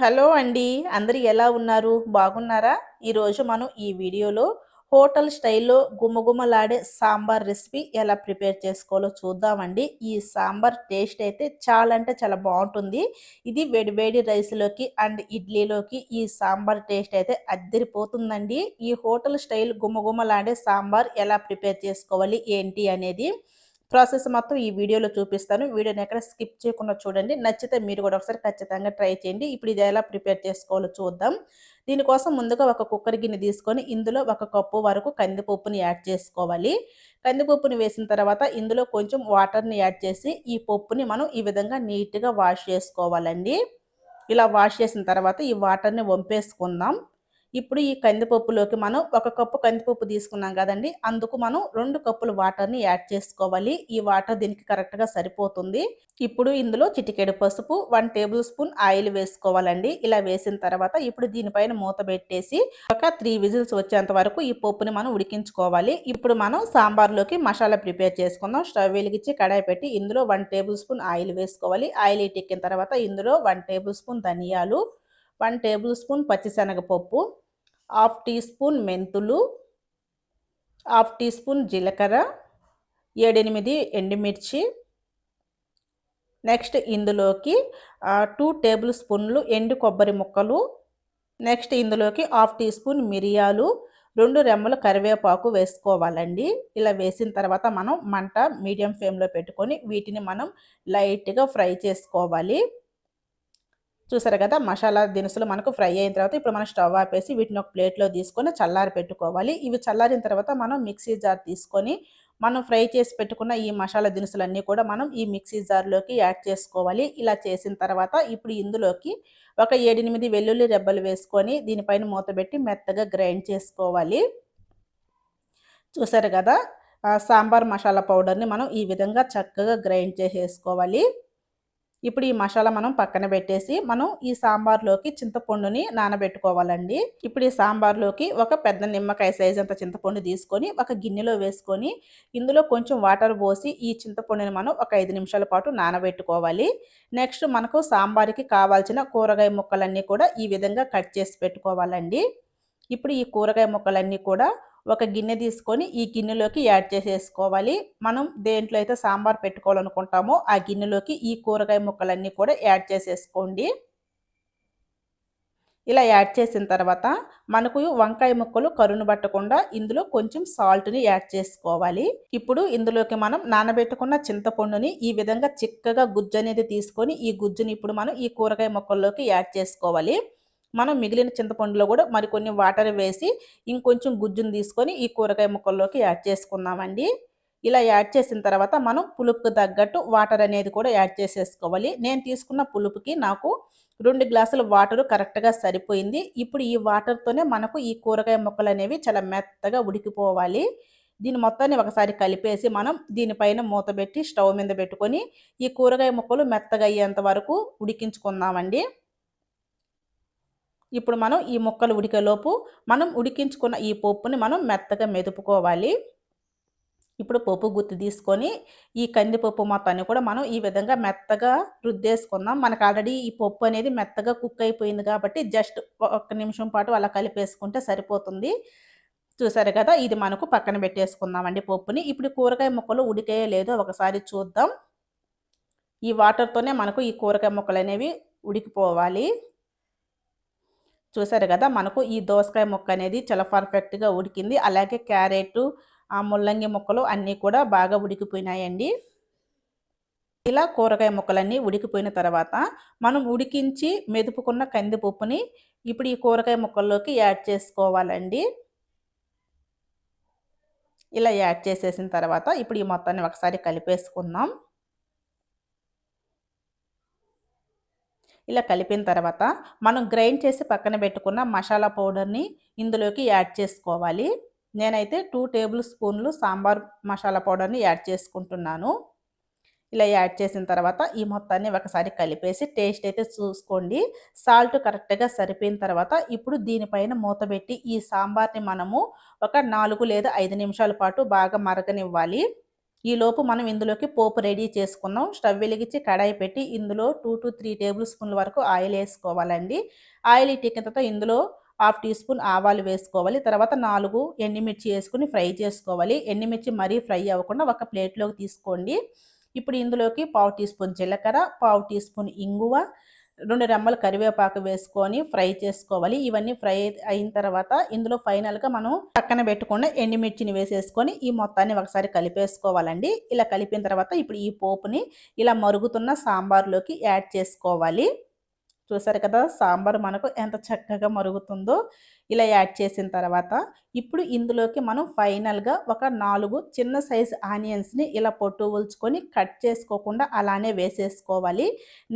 Hello అండి. అందరు ఎలా ఉన్నారు? బాగున్నారా? ఈరోజు మనం ఈ వీడియోలో హోటల్ స్టైల్లో గుమగుమలాడే సాంబార్ రెసిపీ ఎలా ప్రిపేర్ చేసుకోవాలో చూద్దామండి. ఈ సాంబార్ టేస్ట్ అయితే చాలా అంటే చాలా బాగుంటుంది. ఇది వేడివేడి రైస్లోకి అండ్ ఇడ్లీలోకి ఈ సాంబార్ టేస్ట్ అయితే అద్దరిపోతుందండి. ఈ హోటల్ స్టైల్ గుమగుమలాడే సాంబార్ ఎలా ప్రిపేర్ చేసుకోవాలి? ఏంటి అనేది ప్రాసెస్ మొత్తం ఈ వీడియోలో చూపిస్తాను. వీడియోని ఎక్కడ స్కిప్ చేయకుండా చూడండి. నచ్చితే మీరు కూడా ఒకసారి ఖచ్చితంగా ట్రై చేయండి. ఇప్పుడు ఇది ఎలా ప్రిపేర్ చేసుకోవాలో చూద్దాం. దీనికోసం ముందుగా ఒక కుక్కర్ గిన్నె తీసుకొని ఇందులో ఒక కప్పు వరకు కందిపప్పుని యాడ్ చేసుకోవాలి. కందిపప్పుని వేసిన తర్వాత ఇందులో కొంచెం వాటర్ని యాడ్ చేసి ఈ పప్పుని మనం ఈ విధంగా నీట్గా వాష్ చేసుకోవాలండి. ఇలా వాష్ చేసిన తర్వాత ఈ వాటర్ని వంపేసుకుందాం. ఇప్పుడు ఈ కందిపప్పులోకి మనం ఒక కప్పు కందిపప్పు తీసుకున్నాం కదండి. అందుకు మనం రెండు కప్పుల వాటర్ని యాడ్ చేసుకోవాలి. ఈ వాటర్ దీనికి కరెక్ట్గా సరిపోతుంది. ఇప్పుడు ఇందులో చిటికెడు పసుపు వన్ టేబుల్ స్పూన్ ఆయిల్ వేసుకోవాలండి. ఇలా వేసిన తర్వాత ఇప్పుడు దీనిపైన మూత పెట్టేసి ఒక త్రీ విజిల్స్ వచ్చేంత వరకు ఈ పప్పుని మనం ఉడికించుకోవాలి. ఇప్పుడు మనం సాంబార్లోకి మసాలా ప్రిపేర్ చేసుకుందాం. స్టవ్ వెలిగించి కడాయి పెట్టి ఇందులో వన్ టేబుల్ స్పూన్ ఆయిల్ వేసుకోవాలి. ఆయిల్ ఇటెక్కిన తర్వాత ఇందులో వన్ టేబుల్ స్పూన్ ధనియాలు వన్ టేబుల్ స్పూన్ పచ్చిశనగపప్పు హాఫ్ టీ స్పూన్ మెంతులు హాఫ్ టీ స్పూన్ జీలకర్ర ఏడెనిమిది ఎండుమిర్చి. నెక్స్ట్ ఇందులోకి టూ టేబుల్ స్పూన్లు ఎండు కొబ్బరి ముక్కలు. నెక్స్ట్ ఇందులోకి హాఫ్ టీ స్పూన్ మిరియాలు రెండు రెమ్మలు కరివేపాకు వేసుకోవాలండి. ఇలా వేసిన తర్వాత మనం మంట మీడియం ఫ్లేమ్లో పెట్టుకొని వీటిని మనం లైట్గా ఫ్రై చేసుకోవాలి. చూసారు కదా మసాలా దినుసులు మనకు ఫ్రై అయిన తర్వాత ఇప్పుడు మనం స్టవ్ ఆపేసి వీటిని ఒక ప్లేట్లో తీసుకొని చల్లారి పెట్టుకోవాలి. ఇవి చల్లారిన తర్వాత మనం మిక్సీ జార్ తీసుకొని మనం ఫ్రై చేసి పెట్టుకున్న ఈ మసాలా దినుసులన్నీ కూడా మనం ఈ మిక్సీ జార్లోకి యాడ్ చేసుకోవాలి. ఇలా చేసిన తర్వాత ఇప్పుడు ఇందులోకి ఒక ఏడెనిమిది వెల్లుల్లి రెబ్బలు వేసుకొని దీనిపైన మూతబెట్టి మెత్తగా గ్రైండ్ చేసుకోవాలి. చూసారు కదా సాంబార్ మసాలా పౌడర్ని మనం ఈ విధంగా చక్కగా గ్రైండ్ చేసేసుకోవాలి. ఇప్పుడు ఈ మసాలా మనం పక్కన పెట్టేసి మనం ఈ సాంబార్లోకి చింతపండుని నానబెట్టుకోవాలండి. ఇప్పుడు ఈ సాంబార్లోకి ఒక పెద్ద నిమ్మకాయ సైజ్ అంత చింతపండు తీసుకొని ఒక గిన్నెలో వేసుకొని ఇందులో కొంచెం వాటర్ పోసి ఈ చింతపండుని మనం ఒక ఐదు నిమిషాల పాటు నానబెట్టుకోవాలి. నెక్స్ట్ మనకు సాంబార్కి కావాల్సిన కూరగాయ ముక్కలన్నీ కూడా ఈ విధంగా కట్ చేసి పెట్టుకోవాలండి. ఇప్పుడు ఈ కూరగాయ ముక్కలన్నీ కూడా ఒక గిన్నె తీసుకొని ఈ గిన్నెలోకి యాడ్ చేసేసుకోవాలి. మనం దేంట్లో అయితే సాంబార్ పెట్టుకోవాలనుకుంటామో ఆ గిన్నెలోకి ఈ కూరగాయ ముక్కలన్నీ కూడా యాడ్ చేసేసుకోండి. ఇలా యాడ్ చేసిన తర్వాత మనకు వంకాయ ముక్కలు కరును పట్టకుండా ఇందులో కొంచెం సాల్ట్ని యాడ్ చేసుకోవాలి. ఇప్పుడు ఇందులోకి మనం నానబెట్టుకున్న చింతపండుని ఈ విధంగా చిక్కగా గుజ్జు అనేది తీసుకొని ఈ గుజ్జుని ఇప్పుడు మనం ఈ కూరగాయ ముక్కల్లోకి యాడ్ చేసుకోవాలి. మనం మిగిలిన చింతపండులో కూడా మరికొన్ని వాటర్ వేసి ఇంకొంచెం గుజ్జును తీసుకొని ఈ కూరగాయ ముక్కల్లోకి యాడ్ చేసుకుందామండి. ఇలా యాడ్ చేసిన తర్వాత మనం పులుపుకు తగ్గట్టు వాటర్ అనేది కూడా యాడ్ చేసేసుకోవాలి. నేను తీసుకున్న పులుపుకి నాకు రెండు గ్లాసుల వాటర్ కరెక్ట్గా సరిపోయింది. ఇప్పుడు ఈ వాటర్తోనే మనకు ఈ కూరగాయ ముక్కలు అనేవి చాలా మెత్తగా ఉడికిపోవాలి. దీని మొత్తాన్ని ఒకసారి కలిపేసి మనం దీనిపైన మూత పెట్టి స్టవ్ మీద పెట్టుకొని ఈ కూరగాయ ముక్కలు మెత్తగా అయ్యేంత వరకు ఉడికించుకుందామండి. ఇప్పుడు మనం ఈ ముక్కలు ఉడికేలోపు మనం ఉడికించుకున్న ఈ పప్పుని మనం మెత్తగా మెదుపుకోవాలి. ఇప్పుడు పప్పు గుత్తి తీసుకొని ఈ కందిపప్పు మొత్తాన్ని కూడా మనం ఈ విధంగా మెత్తగా రుద్దేసుకుందాం. మనకు ఆల్రెడీ ఈ పప్పు అనేది మెత్తగా కుక్ అయిపోయింది కాబట్టి జస్ట్ ఒక్క నిమిషం పాటు అలా కలిపేసుకుంటే సరిపోతుంది. చూసారు కదా ఇది మనకు పక్కన పెట్టేసుకుందామండి పప్పుని ఇప్పుడు కూరగాయ ముక్కలు ఉడికే లేదో ఒకసారి చూద్దాం. ఈ వాటర్తోనే మనకు ఈ కూరగాయ ముక్కలు అనేవి ఉడికిపోవాలి. చూసారు కదా! మనకు ఈ దోసకాయ ముక్క అనేది చాలా పర్ఫెక్ట్గా ఉడికింది. అలాగే క్యారెట్ ఆ ముల్లంగి ముక్కలు అన్నీ కూడా బాగా ఉడికిపోయినాయండి. ఇలా కూరగాయ ముక్కలన్నీ ఉడికిపోయిన తర్వాత మనం ఉడికించి మెదుపుకున్న కందిపప్పుని ఇప్పుడు ఈ కూరగాయ ముక్కల్లోకి యాడ్ చేసుకోవాలండి. ఇలా యాడ్ చేసేసిన తర్వాత ఇప్పుడు ఈ మొత్తాన్ని ఒకసారి కలిపేసుకుందాం. ఇలా కలిపిన తర్వాత మనం గ్రైండ్ చేసి పక్కన పెట్టుకున్న మసాలా పౌడర్ని ఇందులోకి యాడ్ చేసుకోవాలి. నేనైతే టూ టేబుల్ స్పూన్లు సాంబార్ మసాలా పౌడర్ని యాడ్ చేసుకుంటున్నాను. ఇలా యాడ్ చేసిన తర్వాత ఈ మొత్తాన్ని ఒకసారి కలిపేసి టేస్ట్ అయితే చూసుకోండి. సాల్ట్ కరెక్ట్గా సరిపోయిన తర్వాత ఇప్పుడు దీనిపైన మూతబెట్టి ఈ సాంబార్ని మనము ఒక నాలుగు లేదా ఐదు నిమిషాల పాటు బాగా మరగనివ్వాలి. ఈలోపు మనం ఇందులోకి పోపు రెడీ చేసుకున్నాం. స్టవ్ వెలిగించి కడాయి పెట్టి ఇందులో టూ టు త్రీ టేబుల్ స్పూన్ల వరకు ఆయిల్ వేసుకోవాలండి. ఆయిల్ ఇట్టిన తర్వాత ఇందులో హాఫ్ టీ స్పూన్ ఆవాలు వేసుకోవాలి. తర్వాత నాలుగు ఎండుమిర్చి వేసుకుని ఫ్రై చేసుకోవాలి. ఎండుమిర్చి మరీ ఫ్రై అవ్వకుండా ఒక ప్లేట్లోకి తీసుకోండి. ఇప్పుడు ఇందులోకి పావు టీ స్పూన్ జీలకర్ర పావు టీ స్పూన్ ఇంగువ రెండు రెమ్మలు కరివేపాకు వేసుకొని ఫ్రై చేసుకోవాలి. ఇవన్నీ ఫ్రై అయిన తర్వాత ఇందులో ఫైనల్గా మనం పక్కన పెట్టుకున్న ఎండుమిర్చిని వేసేసుకొని ఈ మొత్తాన్ని ఒకసారి కలిపేసుకోవాలండి. ఇలా కలిపిన తర్వాత ఇప్పుడు ఈ పోపుని ఇలా మరుగుతున్న సాంబార్లోకి యాడ్ చేసుకోవాలి. చూసారు కదా సాంబార్ మనకు ఎంత చక్కగా మరుగుతుందో ఇలా యాడ్ చేసిన తర్వాత ఇప్పుడు ఇందులోకి మనం ఫైనల్గా ఒక నాలుగు చిన్న సైజు ఆనియన్స్ని ఇలా పొట్టు ఉల్చుకొని కట్ చేసుకోకుండా అలానే వేసేసుకోవాలి.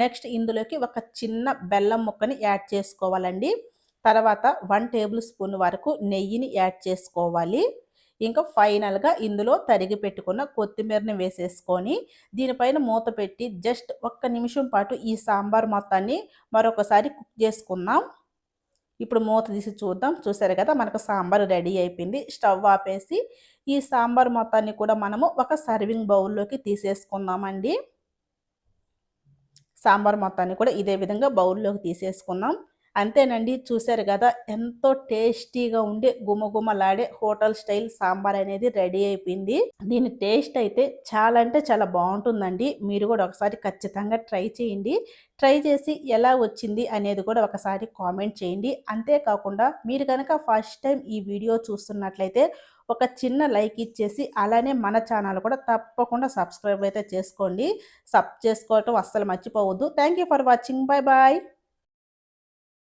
నెక్స్ట్ ఇందులోకి ఒక చిన్న బెల్లం ముక్కని యాడ్ చేసుకోవాలండి. తర్వాత వన్ టేబుల్ స్పూన్ వరకు నెయ్యిని యాడ్ చేసుకోవాలి. ఇంకా ఫైనల్గా ఇందులో తరిగి పెట్టుకున్న కొత్తిమీరని వేసేసుకొని దీనిపైన మూత పెట్టి జస్ట్ ఒక్క నిమిషం పాటు ఈ సాంబార్ మొత్తాన్ని మరొకసారి కుక్ చేసుకుందాం. ఇప్పుడు మూత తీసి చూద్దాం. చూసారు కదా మనకు సాంబార్ రెడీ అయిపోయింది. స్టవ్ ఆపేసి ఈ సాంబార్ మొత్తాన్ని కూడా మనము ఒక సర్వింగ్ బౌల్లోకి తీసేసుకుందామండి. సాంబార్ మొత్తాన్ని కూడా ఇదే విధంగా బౌల్లోకి తీసేసుకుందాం. అంతేనండి. చూశారు కదా ఎంతో టేస్టీగా ఉండే గుమగుమలాడే హోటల్ స్టైల్ సాంబార్ అనేది రెడీ అయిపోయింది. దీని టేస్ట్ అయితే చాలా అంటే చాలా బాగుంటుందండి. మీరు కూడా ఒకసారి ఖచ్చితంగా ట్రై చేయండి. ట్రై చేసి ఎలా వచ్చింది అనేది కూడా ఒకసారి కామెంట్ చేయండి. అంతేకాకుండా మీరు కనుక ఫస్ట్ టైం ఈ వీడియో చూస్తున్నట్లయితే ఒక చిన్న లైక్ ఇచ్చేసి అలానే మన ఛానల్ కూడా తప్పకుండా సబ్స్క్రైబ్ అయితే చేసుకోండి. సబ్ చేసుకోవటం అస్సలు మర్చిపోవద్దు. Thank for watching. Bye bye.